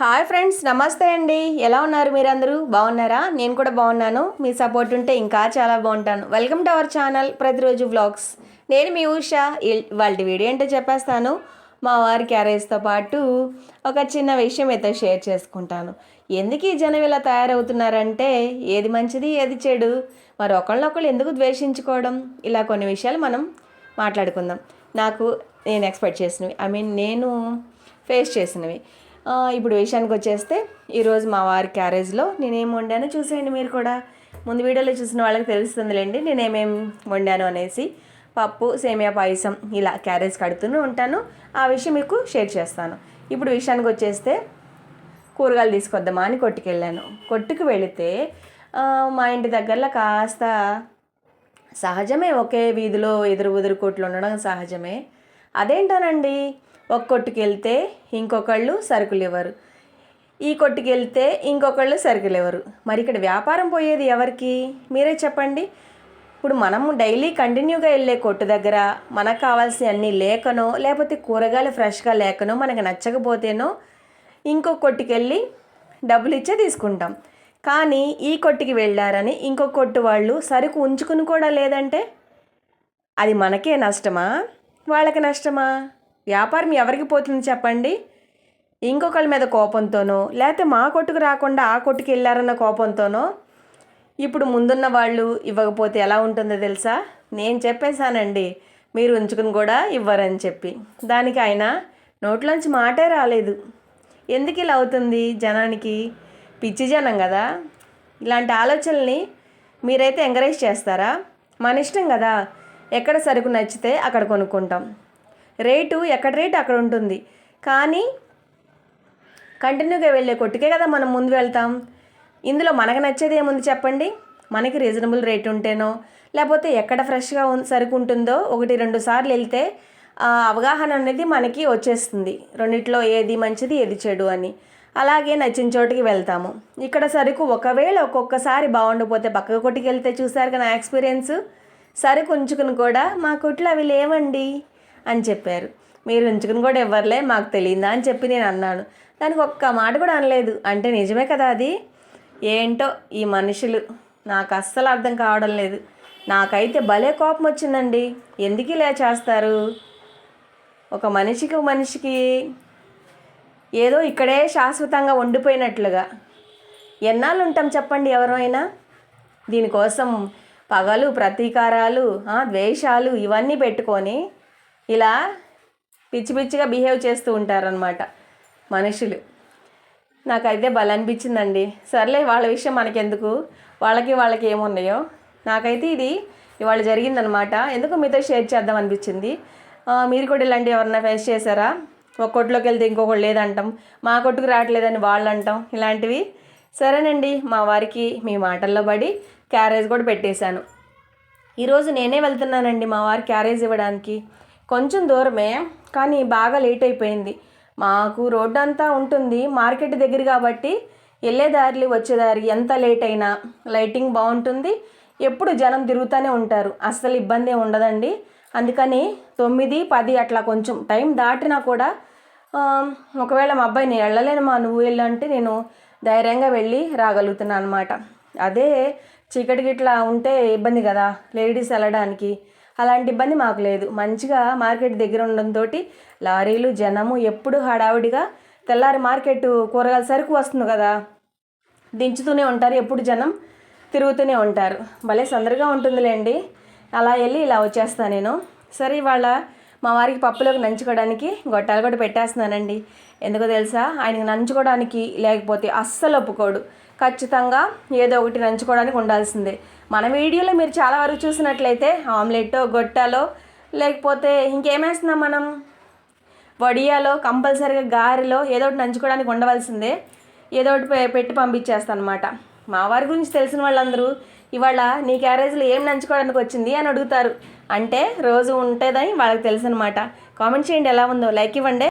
Hi friends నమస్తే అండి. ఎలా ఉన్నారు మీరందరూ? బాగున్నారా? నేను కూడా బాగున్నాను. మీ సపోర్ట్ ఉంటే ఇంకా చాలా బాగుంటాను. వెల్కమ్ టు అవర్ ఛానల్ ప్రతిరోజు వ్లాగ్స్ నేను మీ ఉష. వాళ్ళ వీడియో ఏంటో చెప్పేస్తాను. మా వారి క్యారేజ్తో పాటు ఒక చిన్న విషయం అయితే షేర్ చేసుకుంటాను. ఎందుకు ఈ జనం ఇలా తయారవుతున్నారంటే ఏది మంచిది ఏది చెడు? మరి ఒకళ్ళొకళ్ళు ఎందుకు ద్వేషించుకోవడం? ఇలా కొన్ని విషయాలు మనం మాట్లాడుకుందాం. నాకు నేను ఎక్స్పెక్ట్ చేసినవి. ఐ మీన్ నేను ఫేస్ చేసినవి. ఇప్పుడు విషయానికి వచ్చేస్తే ఈరోజు మా వారి క్యారేజ్లో నేనేం వండానో చూసేయండి మీరు కూడా. ముందు వీడియోలో చూసిన వాళ్ళకి తెలుస్తుందిలేండి నేనేమేం వండాను అనేసి. పప్పు సేమియా పాయసం ఇలా క్యారేజ్ కడుతూనే ఉంటాను. ఆ విషయం మీకు షేర్ చేస్తాను. ఇప్పుడు విషయానికి వచ్చేస్తే కూరగాయలు తీసుకొద్దామా అని కొట్టుకెళ్ళాను. కొట్టుకు వెళితే మా ఇంటి దగ్గరలో కాస్త సహజమే ఒకే వీధిలో ఎదురు ఉదురు కొట్లు ఉండడం సహజమే. అదేంటోనండి? ఒక కొట్టుకెళ్తే ఇంకొకళ్ళు సరుకులు ఇవ్వరు ఈ కొట్టుకెళ్తే ఇంకొకళ్ళు సరుకులు ఇవ్వరు మరి ఇక్కడ వ్యాపారం పోయేది ఎవరికి? మీరే చెప్పండి. ఇప్పుడు మనము డైలీ కంటిన్యూగా వెళ్ళే కొట్టు దగ్గర మనకు కావాల్సిన అన్నీ లేకనో లేకపోతే కూరగాయలు ఫ్రెష్గా లేకనో మనకు నచ్చకపోతేనో ఇంకో కొట్టుకెళ్ళి డబ్బులు ఇచ్చే తీసుకుంటాం. కానీ ఈ కొట్టుకి వెళ్ళారని ఇంకో కొట్టు వాళ్ళు సరుకు ఉంచుకుని కూడా లేదంటే అది మనకే నష్టమా? వాళ్ళకి నష్టమా? వ్యాపారం ఎవరికి పోతుంది చెప్పండి? ఇంకొకళ్ళ మీద కోపంతోనో లేకపోతే మా కొట్టుకు రాకుండా ఆ కొట్టుకు వెళ్ళారన్న కోపంతోనో? ఇప్పుడు ముందున్న వాళ్ళు ఇవ్వకపోతే ఎలా ఉంటుందో తెలుసా? నేను చెప్పేశానండి మీరు ఉంచుకుని కూడా ఇవ్వరని చెప్పి. దానికి ఆయన నోట్లోంచి మాటే రాలేదు. ఎందుకు ఇలా అవుతుంది జనానికి? పిచ్చి జనం కదా. ఇలాంటి ఆలోచనల్ని మీరైతే ఎంకరేజ్ చేస్తారా? మన ఇష్టం కదా. ఎక్కడ సరుకు నచ్చితే అక్కడ కొనుక్కుంటాం. రేటు ఎక్కడ రేటు అక్కడ ఉంటుంది. కానీ కంటిన్యూగా వెళ్ళే కొట్టుకే కదా మనం ముందు వెళ్తాం. ఇందులో మనకు నచ్చేది ఏముంది చెప్పండి? మనకి రీజనబుల్ రేట్ ఉంటేనో లేకపోతే ఎక్కడ ఫ్రెష్గా సరుకు ఉంటుందో ఒకటి రెండు సార్లు వెళ్తే ఆ అవగాహన అనేది మనకి వచ్చేస్తుంది. రెండిట్లో ఏది మంచిది ఏది చెడు అని. అలాగే నచ్చిన చోటుకి వెళ్తాము. ఇక్కడ సరుకు ఒకవేళ ఒక్కొక్కసారి బాగుండకపోతే పక్క కొట్టుకి వెళ్తే చూసారు కదా నా ఎక్స్పీరియన్స్? సరుకు ఉంచుకుని కూడా మా కొట్లు అవి లేవండి. అని చెప్పారు. మీరు ఉంచుకుని కూడా ఇవ్వర్లే మాకు తెలియదా అని చెప్పి నేను అన్నాను. దానికి ఒక్క మాట కూడా అనలేదు. అంటే నిజమే కదా అది? ఏంటో ఈ మనుషులు. నాకు అస్సలు అర్థం కావడం లేదు. నాకైతే భలే కోపం వచ్చిందండి. ఎందుకు ఇలా చేస్తారు? ఒక మనిషికి మనిషికి ఏదో ఇక్కడే శాశ్వతంగా ఉండిపోయినట్లుగా. ఎన్నాళ్ళు ఉంటాం చెప్పండి ఎవరైనా? దీనికోసం పగలు ప్రతీకారాలు ద్వేషాలు ఇవన్నీ పెట్టుకొని ఇలా పిచ్చి పిచ్చిగా బిహేవ్ చేస్తూ ఉంటారనమాట మనుషులు. నాకైతే బలం అనిపించిందండి. సర్లే వాళ్ళ విషయం మనకెందుకు? వాళ్ళకి వాళ్ళకి ఏమున్నాయో? నాకైతే ఇది ఇవాళ జరిగిందనమాట ఎందుకు మీతో షేర్ చేద్దాం అనిపించింది? మీరు కూడా ఇలాంటివి ఎవరన్నా ఫేస్ చేశారా? ఒక కొట్టులోకి వెళ్తే ఇంకొకటి లేదంటాం. మా కొట్టుకు రావట్లేదని వాళ్ళు అంటాం ఇలాంటివి. సరేనండి మా వారికి మీ మాటల్లో పడి క్యారేజ్ కూడా పెట్టేశాను. ఈరోజు నేనే వెళ్తున్నానండి మా వారి క్యారేజ్ ఇవ్వడానికి. కొంచెం దూరమే కానీ బాగా లేట్ అయిపోయింది. మాకు రోడ్డు అంతా ఉంటుంది మార్కెట్ దగ్గర కాబట్టి వెళ్ళే వచ్చేదారి ఎంత లేట్ అయినా. లైటింగ్ బాగుంటుంది ఎప్పుడు జనం తిరుగుతూనే ఉంటారు. అస్సలు ఇబ్బంది ఉండదండి. అందుకని తొమ్మిది పది అట్లా కొంచెం టైం దాటినా కూడా ఒకవేళ మా అబ్బాయి నేను వెళ్ళలేను మా నువ్వు వెళ్ళంటే నేను ధైర్యంగా వెళ్ళి రాగలుగుతున్నాను అనమాట అదే చీకటి గిట్లా ఉంటే ఇబ్బంది కదా లేడీస్ వెళ్ళడానికి. అలాంటి ఇబ్బంది మాకు లేదు. మంచిగా మార్కెట్ దగ్గర ఉండడంతో లారీలు జనము ఎప్పుడు హడావుడిగా తెల్లారి మార్కెట్ కూరగాయల సరుకు వస్తుంది కదా. దించుతూనే ఉంటారు ఎప్పుడు జనం తిరుగుతూనే ఉంటారు. భలే సందడిగా ఉంటుందిలేండి. అలా వెళ్ళి ఇలా వచ్చేస్తాను నేను. సరే ఇవాళ మా వారికి పప్పులోకి నంచుకోవడానికి గొట్టాలు కూడా పెట్టేస్తున్నానండి. ఎందుకో తెలుసా? ఆయనకి నంచుకోవడానికి లేకపోతే అస్సలు ఒప్పుకోడు. ఖచ్చితంగా ఏదో ఒకటి నంచుకోవడానికి ఉండాల్సిందే. మన వీడియోలో మీరు చాలా వరకు చూసినట్లయితే ఆమ్లెట్టో గొట్టాలో లేకపోతే ఇంకేమేస్తున్నాం మనం? వడియాలో కంపల్సరీగా గారెలో ఏదో ఒకటి నంచుకోవడానికి ఉండవలసిందే ఏదో ఒకటి పెట్టి పంపించేస్తాను అనమాట మా వారి గురించి తెలిసిన వాళ్ళందరూ ఇవాళ నీ క్యారేజ్లో ఏం నంచుకోవడానికి వచ్చింది? అని అడుగుతారు. అంటే రోజు ఉంటుందని వాళ్ళకి తెలుసు అనమాట కామెంట్ చేయండి ఎలా ఉందో. లైక్ ఇవ్వండి.